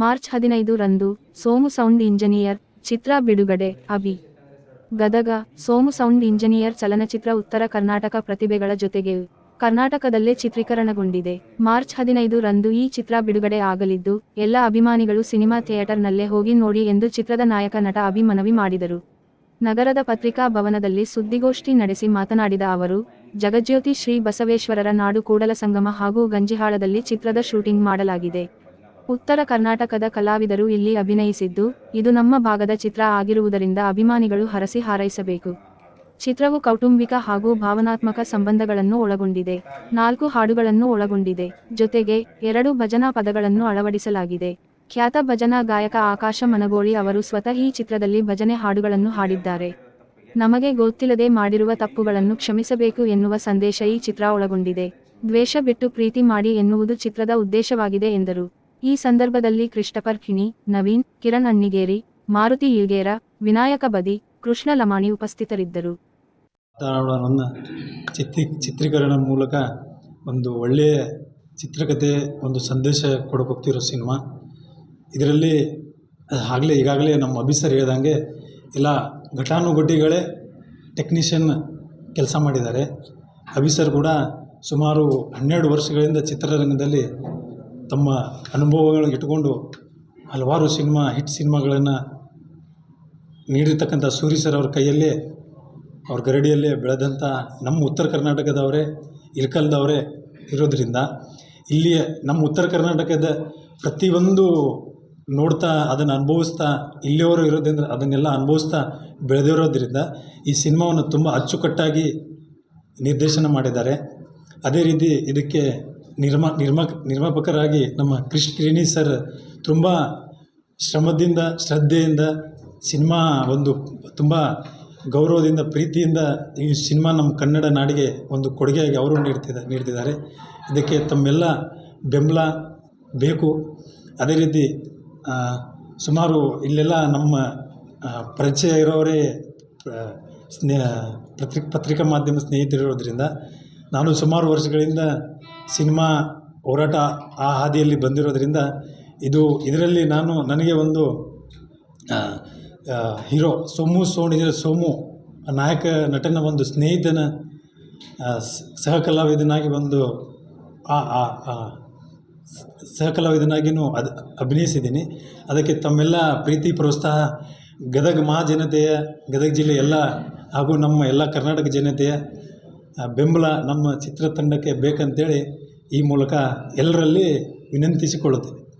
March ಹದಿನೈದು ರಂದು Somu sound engineer ಚಿತ್ರ ಬಿಡುಗಡೆ, ಅಭಿ. ಗದಗ, ಸೋಮು ಸೌಂಡ್ ಇಂಜಿನಿಯರ್ ಚಲನಚಿತ್ರ ಉತ್ತರ ಕರ್ನಾಟಕ ಪ್ರತಿಭೆಗಳ ಜೊತೆಗೆ ಕರ್ನಾಟಕದಲ್ಲೇ ಚಿತ್ರೀಕರಣಗೊಂಡಿದೆ. ಮಾರ್ಚ್ ಹದಿನೈದು ರಂದು ಈ ಚಿತ್ರ ಬಿಡುಗಡೆ ಆಗಲಿದ್ದು, ಎಲ್ಲ ಅಭಿಮಾನಿಗಳು ಸಿನಿಮಾ ಥಿಯೇಟರ್ನಲ್ಲೇ ಹೋಗಿ ನೋಡಿ ಎಂದು ಚಿತ್ರದ ನಾಯಕ ನಟ ಅಭಿ ಮನವಿ ಮಾಡಿದರು. ನಗರದ ಪತ್ರಿಕಾ ಭವನದಲ್ಲಿ ಸುದ್ದಿಗೋಷ್ಠಿ ನಡೆಸಿ ಮಾತನಾಡಿದ ಅವರು, ಜಗಜ್ಯೋತಿ ಶ್ರೀ ಬಸವೇಶ್ವರರ ನಾಡು ಕೂಡಲ ಸಂಗಮ ಹಾಗೂ ಗಂಜಿಹಾಳದಲ್ಲಿ ಚಿತ್ರದ ಶೂಟಿಂಗ್ ಮಾಡಲಾಗಿದೆ. ಉತ್ತರ ಕರ್ನಾಟಕದ ಕಲಾವಿದರು ಇಲ್ಲಿ ಅಭಿನಯಿಸಿದ್ದು, ಇದು ನಮ್ಮ ಭಾಗದ ಚಿತ್ರ ಆಗಿರುವುದರಿಂದ ಅಭಿಮಾನಿಗಳು ಹರಸಿ ಹಾರೈಸಬೇಕು. ಚಿತ್ರವು ಕೌಟುಂಬಿಕ ಹಾಗೂ ಭಾವನಾತ್ಮಕ ಸಂಬಂಧಗಳನ್ನು ಒಳಗೊಂಡಿದೆ. ನಾಲ್ಕು ಹಾಡುಗಳನ್ನು ಒಳಗೊಂಡಿದೆ. ಜೊತೆಗೆ, ಎರಡು ಭಜನಾ ಪದಗಳನ್ನು ಅಳವಡಿಸಲಾಗಿದೆ. ಖ್ಯಾತ ಭಜನಾ ಗಾಯಕ ಆಕಾಶ ಮನಗೋಳಿ ಅವರು ಸ್ವತಃ ಈ ಚಿತ್ರದಲ್ಲಿ ಭಜನೆ ಹಾಡುಗಳನ್ನು ಹಾಡಿದ್ದಾರೆ. ನಮಗೆ ಗೊತ್ತಿಲ್ಲದೆ ಮಾಡಿರುವ ತಪ್ಪುಗಳನ್ನು ಕ್ಷಮಿಸಬೇಕು ಎನ್ನುವ ಸಂದೇಶ ಈ ಚಿತ್ರ ಒಳಗೊಂಡಿದೆ. ದ್ವೇಷ ಬಿಟ್ಟು ಪ್ರೀತಿ ಮಾಡಿ ಎನ್ನುವುದು ಚಿತ್ರದ ಉದ್ದೇಶವಾಗಿದೆ ಎಂದರು. ಈ ಸಂದರ್ಭದಲ್ಲಿ ಕ್ರಿಸ್ಟಫರ್ ಖಿಣಿ, ನವೀನ್, ಕಿರಣ್ ಅಣ್ಣಿಗೇರಿ, ಮಾರುತಿ ಈಳ್ಗೇರ ವಿನಾಯಕ ಬದಿ, ಕೃಷ್ಣ ಲಮಾಣಿ ಉಪಸ್ಥಿತರಿದ್ದರು. ಚಿತ್ರ ಚಿತ್ರೀ, ಚಿತ್ರೀಕರಣ ಮೂಲಕ ಒಂದು ಒಳ್ಳೆಯ ಚಿತ್ರಕಥೆ ಒಂದು ಸಂದೇಶ ಕೊಡೋಕ್ಕೋಗ್ತಿರೋ ಸಿನಿಮಾ. ಇದರಲ್ಲಿ ಆಗಲೇ, ಈಗಾಗಲೇ ನಮ್ಮ ಅಭಿಸರ್ ಹೇಳ್ದಂಗೆ ಎಲ್ಲ ಘಟಾನುಘಟಿಗಳೇ ಟೆಕ್ನಿಷಿಯನ್ ಕೆಲಸ ಮಾಡಿದ್ದಾರೆ. ಅಭಿಸರ್ ಕೂಡ ಸುಮಾರು ಹನ್ನೆರಡು ವರ್ಷಗಳಿಂದ ಚಿತ್ರರಂಗದಲ್ಲಿ ತಮ್ಮ ಅನುಭವಗಳನ್ನು ಇಟ್ಟುಕೊಂಡು ಹಲವಾರು ಸಿನಿಮಾ, ಹಿಟ್ ಸಿನಿಮಾಗಳನ್ನು ನೀಡಿರ್ತಕ್ಕಂಥ ಸೂರಿ ಸರ್ ಅವ್ರ ಕೈಯಲ್ಲೇ, ಅವ್ರ ಗರಡಿಯಲ್ಲೇ ಬೆಳೆದಂಥ ನಮ್ಮ ಉತ್ತರ ಕರ್ನಾಟಕದವರೇ, ಇಲ್ಕಲ್ದವರೇ ಇರೋದರಿಂದ ಇಲ್ಲಿಯ ನಮ್ಮ ಉತ್ತರ ಕರ್ನಾಟಕದ ಪ್ರತಿಯೊಂದು ನೋಡ್ತಾ, ಅದನ್ನು ಅನುಭವಿಸ್ತಾ ಇಲ್ಲಿಯವರು ಇರೋದ್ರಿಂದ ಅದನ್ನೆಲ್ಲ ಅನುಭವಿಸ್ತಾ ಬೆಳೆದಿರೋದ್ರಿಂದ ಈ ಸಿನಿಮಾವನ್ನು ತುಂಬ ಅಚ್ಚುಕಟ್ಟಾಗಿ ನಿರ್ದೇಶನ ಮಾಡಿದ್ದಾರೆ. ಅದೇ ರೀತಿ ಇದಕ್ಕೆ ನಿರ್ಮಾ, ನಿರ್ಮ, ನಿರ್ಮಾಪಕರಾಗಿ ನಮ್ಮ ಕ್ರಿಶ್ ಕ್ರಿಣಿ ಸರ್ ತುಂಬ ಶ್ರಮದಿಂದ, ಶ್ರದ್ಧೆಯಿಂದ ಸಿನಿಮಾ ಒಂದು ತುಂಬ ಗೌರವದಿಂದ, ಪ್ರೀತಿಯಿಂದ ಈ ಸಿನಿಮಾ ನಮ್ಮ ಕನ್ನಡ ನಾಡಿಗೆ ಒಂದು ಕೊಡುಗೆಯಾಗಿ ಅವರು ನೀಡ್ತಿದ್ದ ನೀಡ್ತಿದ್ದಾರೆ. ಇದಕ್ಕೆ ತಮ್ಮೆಲ್ಲ ಬೆಂಬಲ ಬೇಕು. ಅದೇ ರೀತಿ ಸುಮಾರು ಇಲ್ಲೆಲ್ಲ ನಮ್ಮ ಪರಿಚಯ ಇರೋರೇ ಪ್ರ- ಸ್ನೇ ಪತ್ರಿ ಪತ್ರಿಕಾ ಮಾಧ್ಯಮ ಸ್ನೇಹಿತರಿರೋದ್ರಿಂದ ನಾನು ಸುಮಾರು ವರ್ಷಗಳಿಂದ ಸಿನಿಮಾ ಹೋರಾಟ ಆ ಹಾದಿಯಲ್ಲಿ ಬಂದಿರೋದರಿಂದ ಇದು ಇದರಲ್ಲಿ ನಾನು ನನಗೆ ಒಂದು ಹೀರೋ ಸೋಮು ಸೋಣಿದ ಸೋಮು ನಾಯಕ ನಟನ ಒಂದು ಸ್ನೇಹಿತನ ಸಹಕಲಾವಿದನಾಗಿ ಸಹ ಕಲಾವಿದನಾಗಿ ಒಂದು, ಆ ಕಲಾವಿದನಾಗಿಯೂ ಅದು, ಅಭಿನಯಿಸಿದ್ದೀನಿ. ಅದಕ್ಕೆ ತಮ್ಮೆಲ್ಲ ಪ್ರೀತಿ, ಪ್ರೋತ್ಸಾಹ, ಗದಗ ಮಹಾಜನತೆಯ, ಗದಗ ಜಿಲ್ಲೆ ಎಲ್ಲ ಹಾಗೂ ನಮ್ಮ ಎಲ್ಲ ಕರ್ನಾಟಕ ಜನತೆಯ ಬೆಂಬಲ ನಮ್ಮ ಚಿತ್ರತಂಡಕ್ಕೆ ಬೇಕಂತೇಳಿ ಈ ಮೂಲಕ ಎಲ್ಲರಲ್ಲಿ ವಿನಂತಿಸಿಕೊಳ್ಳುತ್ತೇನೆ.